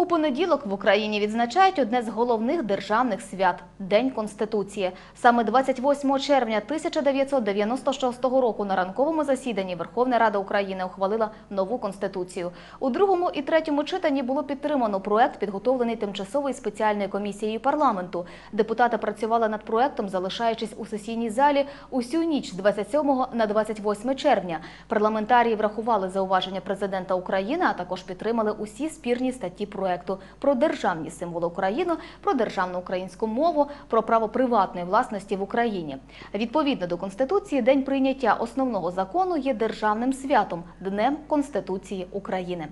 У понеділок в Україні відзначають одне з головних державних свят День Конституції. Саме 28 червня 1996 року на ранковому засіданні Верховна Рада України ухвалила нову конституцію. У другому і третьому читанні було підтримано проект, підготовлений тимчасовою спеціальною комісією парламенту. Депутати працювали над проектом, залишаючись у сесійній залі усю ніч з 27 на 28 червня. Парламентарії врахували зауваження президента України, а також підтримали усі спірні статті проекту про державні символи України, про державну українську мову, про право приватної власності в Україні. Відповідно до Конституції, день прийняття основного закону є державним святом Днем Конституції України.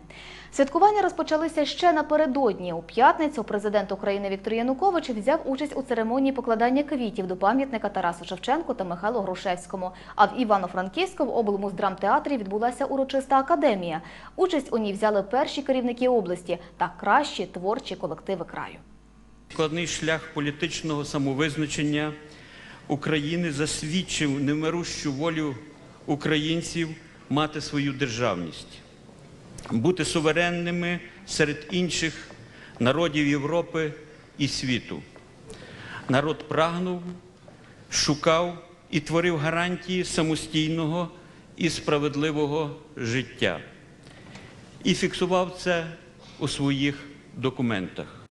Святкування розпочалися ще напередодні. У п'ятницю президент України Віктор Янукович взяв участь у церемонії покладання квітів до пам'ятника Тарасу Шевченку та Михайлу Грушевському. А в Івано-Франківську в облмуздрамтеатрі відбулася урочиста академія. Участь у ній взяли перші керівники області та кращі творчі колективи краю. Складний шлях політичного самовизначення України засвідчив немирущу волю українців мати свою державність, бути суверенними серед інших народів Європи і світу. Народ прагнув, шукав і творив гарантії самостійного і справедливого життя і фіксував це у своїх документах.